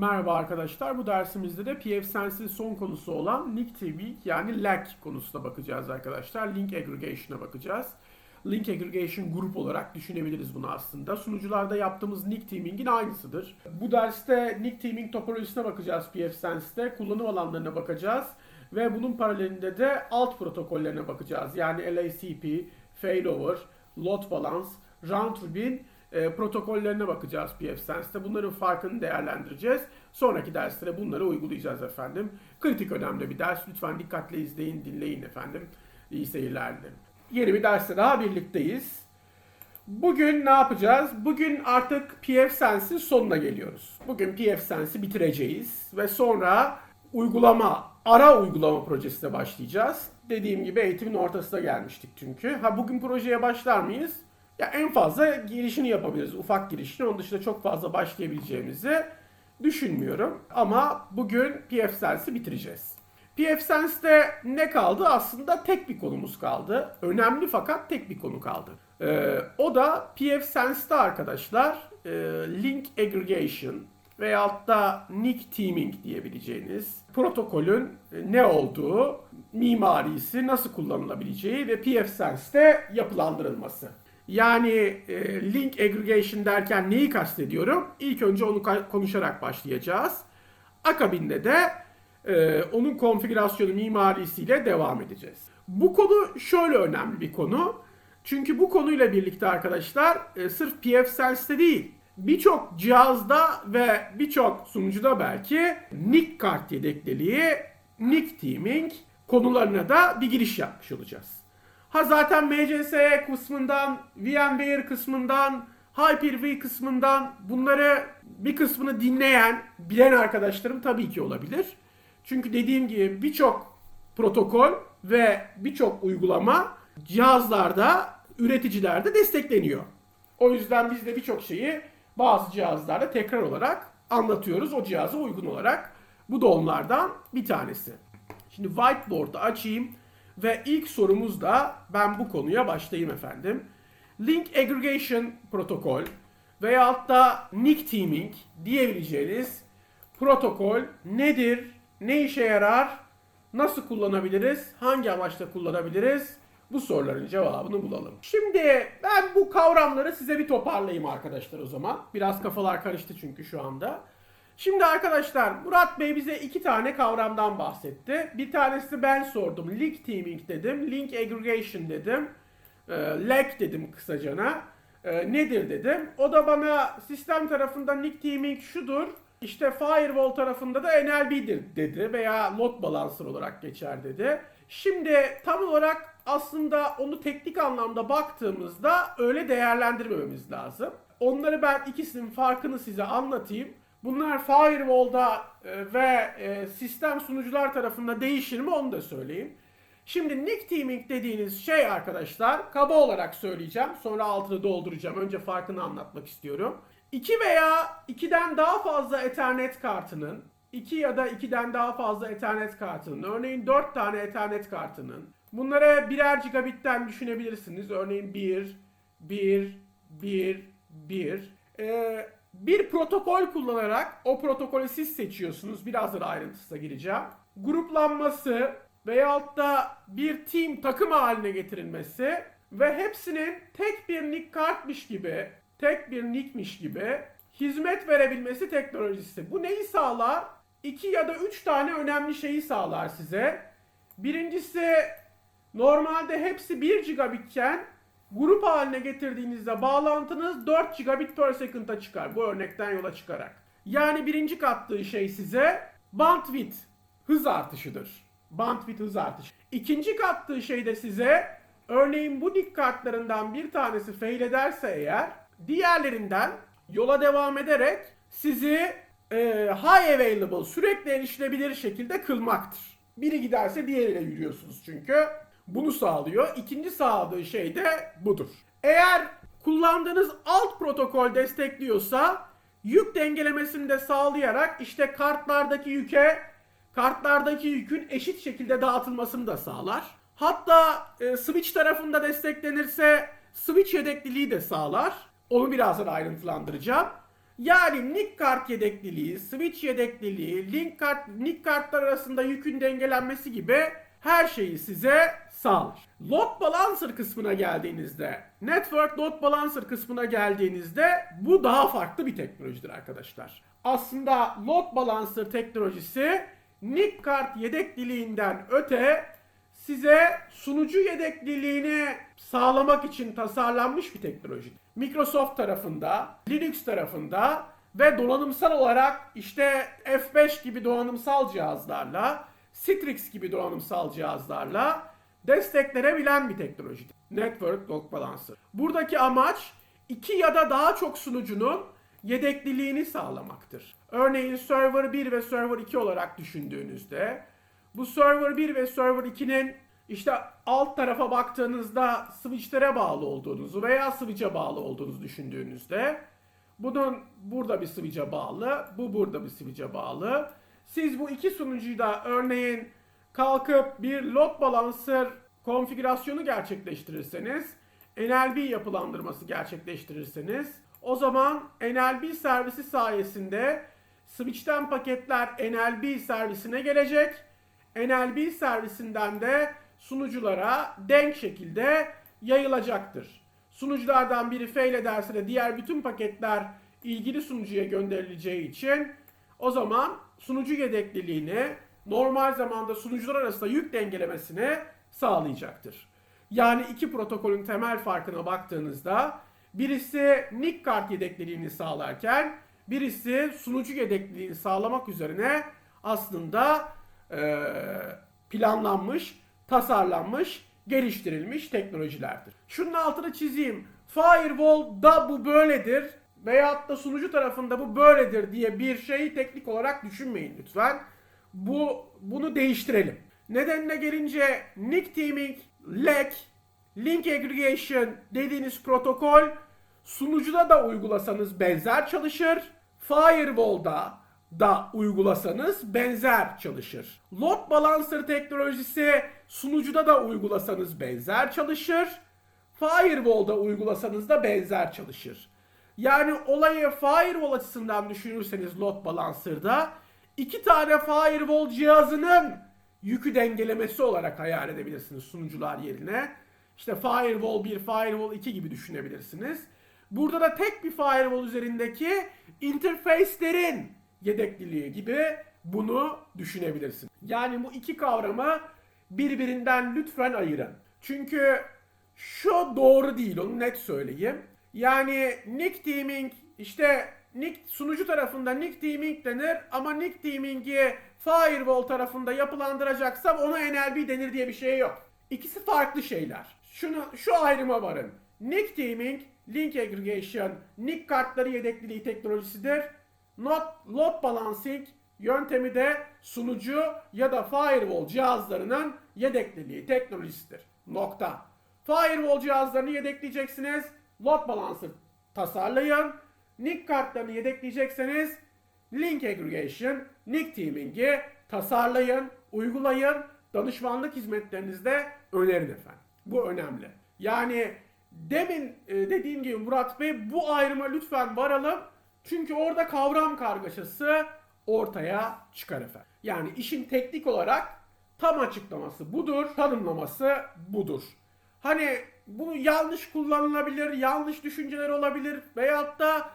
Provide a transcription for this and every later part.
Merhaba arkadaşlar. Bu dersimizde de pfSense'in son konusu olan link teaming yani LAG konusuna bakacağız arkadaşlar. Link aggregation'a bakacağız. Link aggregation grup olarak düşünebiliriz bunu aslında. Sunucularda yaptığımız nick teaming'in aynısıdır. Bu derste nick teaming topolojisine bakacağız pfSense'de. Kullanım alanlarına bakacağız. Ve bunun paralelinde de alt protokollerine bakacağız. Yani LACP, failover, load balance, round robin e, protokollerine bakacağız pfSense'de. Bunların farkını değerlendireceğiz. Sonraki derslere bunları uygulayacağız efendim. Kritik önemli bir ders. Lütfen dikkatle izleyin, dinleyin efendim. İyi seyirler dilerim. Yeni bir derste daha birlikteyiz. Bugün ne yapacağız? Bugün artık pfSense'in sonuna geliyoruz. Bugün pfSense'i bitireceğiz ve sonra uygulama, ara uygulama projesine başlayacağız. Dediğim gibi eğitimin ortasına gelmiştik çünkü. Ha bugün projeye başlar mıyız? Ya en fazla girişini yapabiliriz. Ufak girişini. Onun dışında çok fazla başlayabileceğimizi düşünmüyorum. Ama bugün pfSense'i bitireceğiz. pfSense'de ne kaldı? Aslında tek bir konumuz kaldı. Önemli fakat tek bir konu kaldı. Ee, o da pfSense'de arkadaşlar e, link aggregation veyahut da nick teaming diyebileceğiniz protokolün e, ne olduğu, mimarisi nasıl kullanılabileceği ve pfSense'de yapılandırılması. Yani e, link aggregation derken neyi kastediyorum? İlk önce onu konuşarak başlayacağız. Akabinde de e, onun konfigürasyonu mimarisiyle devam edeceğiz. Bu konu şöyle önemli bir konu. Çünkü bu konuyla birlikte arkadaşlar e, sırf pfSense'de değil birçok cihazda ve birçok sunucuda belki NIC kart yedekliliği, NIC teaming konularına da bir giriş yapmış olacağız. Ha zaten MCS kısmından, VMware kısmından, Hyper-V kısmından bunları bir kısmını dinleyen, bilen arkadaşlarım tabii ki olabilir. Çünkü dediğim gibi birçok protokol ve birçok uygulama cihazlarda, üreticilerde destekleniyor. O yüzden biz de birçok şeyi bazı cihazlarda tekrar olarak anlatıyoruz o cihaza uygun olarak. Bu da onlardan bir tanesi. Şimdi whiteboard'u açayım ve ilk sorumuz da ben bu konuya başlayayım efendim. Link aggregation protokol veyahut da nick teaming diyebileceğiniz protokol nedir? Ne işe yarar? Nasıl kullanabiliriz? Hangi amaçla kullanabiliriz? Bu soruların cevabını bulalım. Şimdi ben bu kavramları size bir toparlayayım arkadaşlar o zaman. Biraz kafalar karıştı çünkü şu anda. Şimdi arkadaşlar Murat Bey bize iki tane kavramdan bahsetti. Bir tanesi ben sordum. Link teaming dedim. Link aggregation dedim. E, lag dedim kısacana. E, nedir dedim. O da bana sistem tarafından link teaming şudur. İşte firewall tarafında da NLB'dir dedi veya load balancer olarak geçer dedi. Şimdi tam olarak aslında onu teknik anlamda baktığımızda öyle değerlendirmememiz lazım. Onları ben ikisinin farkını size anlatayım. Bunlar firewall'da e, ve e, sistem sunucular tarafında değişir mi onu da söyleyeyim. Şimdi nick teaming dediğiniz şey arkadaşlar kaba olarak söyleyeceğim. Sonra altını dolduracağım. Önce farkını anlatmak istiyorum. 2 veya 2'den daha fazla Ethernet kartının 2 ya da 2'den daha fazla Ethernet kartının örneğin 4 tane Ethernet kartının bunlara birer gigabitten düşünebilirsiniz. Örneğin 1 1 1 1 ee, bir protokol kullanarak o protokolü siz seçiyorsunuz. Birazdan ayrıntısına gireceğim. Gruplanması veyahut da bir team takım haline getirilmesi ve hepsinin tek bir nick kartmış gibi, tek bir nickmiş gibi hizmet verebilmesi teknolojisi. Bu neyi sağlar? İki ya da üç tane önemli şeyi sağlar size. Birincisi normalde hepsi 1 gigabitken grup haline getirdiğinizde bağlantınız 4 gigabit per second'a çıkar. Bu örnekten yola çıkarak. Yani birinci kattığı şey size bandwidth hız artışıdır. Bandwidth hız artışı. İkinci kattığı şey de size örneğin bu dik kartlarından bir tanesi fail ederse eğer diğerlerinden yola devam ederek sizi e, high available sürekli erişilebilir şekilde kılmaktır. Biri giderse diğeriyle yürüyorsunuz çünkü. Bunu sağlıyor. İkinci sağladığı şey de budur. Eğer kullandığınız alt protokol destekliyorsa yük dengelemesini de sağlayarak işte kartlardaki yüke kartlardaki yükün eşit şekilde dağıtılmasını da sağlar. Hatta e, switch tarafında desteklenirse switch yedekliliği de sağlar. Onu birazdan ayrıntılandıracağım. Yani NIC kart yedekliliği, switch yedekliliği, link kart, NIC kartlar arasında yükün dengelenmesi gibi her şeyi size sağlar. Load balancer kısmına geldiğinizde, network load balancer kısmına geldiğinizde bu daha farklı bir teknolojidir arkadaşlar. Aslında load balancer teknolojisi NIC kart yedekliliğinden öte size sunucu yedekliliğini sağlamak için tasarlanmış bir teknoloji. Microsoft tarafında, Linux tarafında ve donanımsal olarak işte F5 gibi donanımsal cihazlarla, Citrix gibi donanımsal cihazlarla desteklenebilen bir teknoloji. Network Load Balancer. Buradaki amaç iki ya da daha çok sunucunun yedekliliğini sağlamaktır. Örneğin Server 1 ve Server 2 olarak düşündüğünüzde bu Server 1 ve Server 2'nin işte alt tarafa baktığınızda switchlere bağlı olduğunuzu veya switch'e bağlı olduğunuzu düşündüğünüzde bunun burada bir switch'e bağlı, bu burada bir switch'e bağlı. Siz bu iki sunucuyu da örneğin kalkıp bir load balancer konfigürasyonu gerçekleştirirseniz, NLB yapılandırması gerçekleştirirseniz o zaman NLB servisi sayesinde switch'ten paketler NLB servisine gelecek. NLB servisinden de sunuculara denk şekilde yayılacaktır. Sunuculardan biri fail ederse de diğer bütün paketler ilgili sunucuya gönderileceği için o zaman sunucu yedekliliğini normal zamanda sunucular arasında yük dengelemesini sağlayacaktır. Yani iki protokolün temel farkına baktığınızda birisi NIC kart yedekliliğini sağlarken birisi sunucu yedekliliğini sağlamak üzerine aslında e, planlanmış, tasarlanmış, geliştirilmiş teknolojilerdir. Şunun altını çizeyim. Firewall'da bu böyledir veyahut da sunucu tarafında bu böyledir diye bir şeyi teknik olarak düşünmeyin lütfen. Bu bunu değiştirelim. Nedenine gelince NIC Teaming, LAC, Link Aggregation dediğiniz protokol sunucuda da uygulasanız benzer çalışır. Firewall'da da uygulasanız benzer çalışır. Load Balancer teknolojisi sunucuda da uygulasanız benzer çalışır. Firewall'da uygulasanız da benzer çalışır. Yani olayı firewall açısından düşünürseniz load balancer'da iki tane firewall cihazının yükü dengelemesi olarak hayal edebilirsiniz sunucular yerine. İşte firewall 1, firewall 2 gibi düşünebilirsiniz. Burada da tek bir firewall üzerindeki interface'lerin yedekliliği gibi bunu düşünebilirsin. Yani bu iki kavramı birbirinden lütfen ayırın. Çünkü şu doğru değil onu net söyleyeyim. Yani Nick Teaming işte Nick sunucu tarafında Nick Teaming denir ama Nick Teaming'i Firewall tarafında yapılandıracaksam ona NLB denir diye bir şey yok. İkisi farklı şeyler. Şunu şu ayrıma varın. Nick Teaming, Link Aggregation, Nick kartları yedekliliği teknolojisidir. Not, load balancing yöntemi de sunucu ya da firewall cihazlarının yedekliliği teknolojisidir. Nokta. Firewall cihazlarını yedekleyeceksiniz. Load balancer tasarlayın. NIC kartlarını yedekleyecekseniz Link Aggregation, NIC Teaming'i tasarlayın, uygulayın. Danışmanlık hizmetlerinizde önerin efendim. Bu önemli. Yani demin e, dediğim gibi Murat Bey bu ayrıma lütfen varalım. Çünkü orada kavram kargaşası ortaya çıkar efendim. Yani işin teknik olarak tam açıklaması budur, tanımlaması budur. Hani bu yanlış kullanılabilir, yanlış düşünceler olabilir veyahut da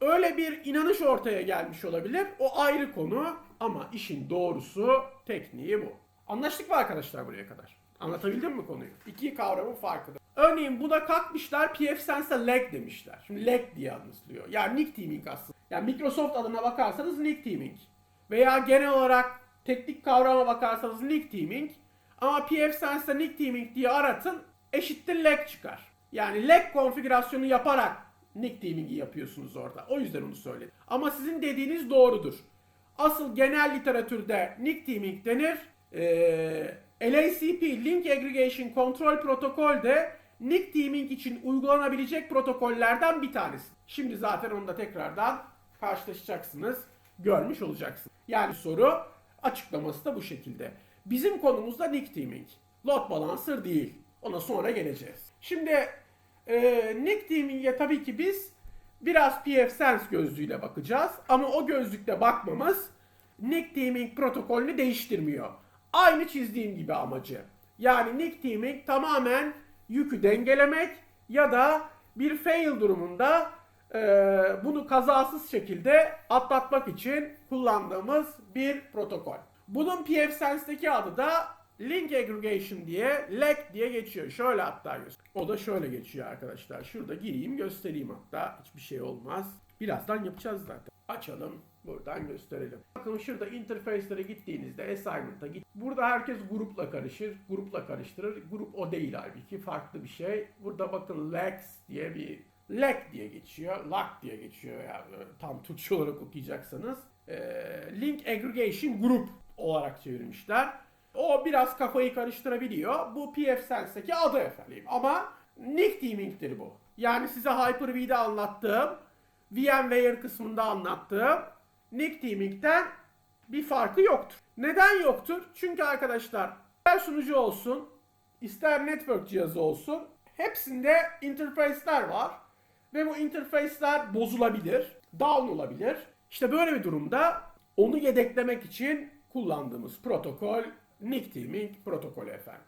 öyle bir inanış ortaya gelmiş olabilir. O ayrı konu ama işin doğrusu tekniği bu. Anlaştık mı arkadaşlar buraya kadar? Anlatabildim mi konuyu? İki kavramın farkıdır. Örneğin buna kalkmışlar pfSense'e lag demişler. Şimdi lag diye anlatılıyor. Yani Nick Teaming aslında. Yani Microsoft adına bakarsanız Nick Teaming. Veya genel olarak teknik kavrama bakarsanız Nick Teaming. Ama pfSense'de Nick Teaming diye aratın eşittir lag çıkar. Yani lag konfigürasyonu yaparak Nick Teaming'i yapıyorsunuz orada. O yüzden onu söyledim. Ama sizin dediğiniz doğrudur. Asıl genel literatürde Nick Teaming denir. Ee, LACP Link Aggregation Control Protokol de Nick Teaming için uygulanabilecek protokollerden bir tanesi. Şimdi zaten onu da tekrardan karşılaşacaksınız, görmüş olacaksınız. Yani soru açıklaması da bu şekilde. Bizim konumuz da Nick Teaming. Load Balancer değil. Ona sonra geleceğiz. Şimdi e, Nick Teaming'e tabii ki biz Biraz pfSense gözlüğüyle bakacağız. Ama o gözlükle bakmamız Nick Teaming protokolünü değiştirmiyor. Aynı çizdiğim gibi amacı. Yani Nick Teaming tamamen yükü dengelemek ya da bir fail durumunda e, bunu kazasız şekilde atlatmak için kullandığımız bir protokol. Bunun pfSense'deki adı da Link Aggregation diye, LAG diye geçiyor. Şöyle hatta. O da şöyle geçiyor arkadaşlar. Şurada gireyim göstereyim hatta. Hiçbir şey olmaz. Birazdan yapacağız zaten. Açalım. Buradan gösterelim. Bakın şurada interface'lere gittiğinizde assignment'a git. Burada herkes grupla karışır. Grupla karıştırır. Grup o değil halbuki. Farklı bir şey. Burada bakın lags diye bir lag diye geçiyor. Lag diye geçiyor yani tam Türkçe olarak okuyacaksanız. Ee, link aggregation group olarak çevirmişler. O biraz kafayı karıştırabiliyor. Bu pfSense'deki adı efendim. Ama Nick Teaming'tir bu. Yani size Hyper-V'de anlattığım, VMware kısmında anlattığım Nick Teaming'den bir farkı yoktur. Neden yoktur? Çünkü arkadaşlar ister sunucu olsun, ister network cihazı olsun hepsinde interface'ler var. Ve bu interface'ler bozulabilir, down olabilir. İşte böyle bir durumda onu yedeklemek için kullandığımız protokol Nick Teaming protokolü efendim.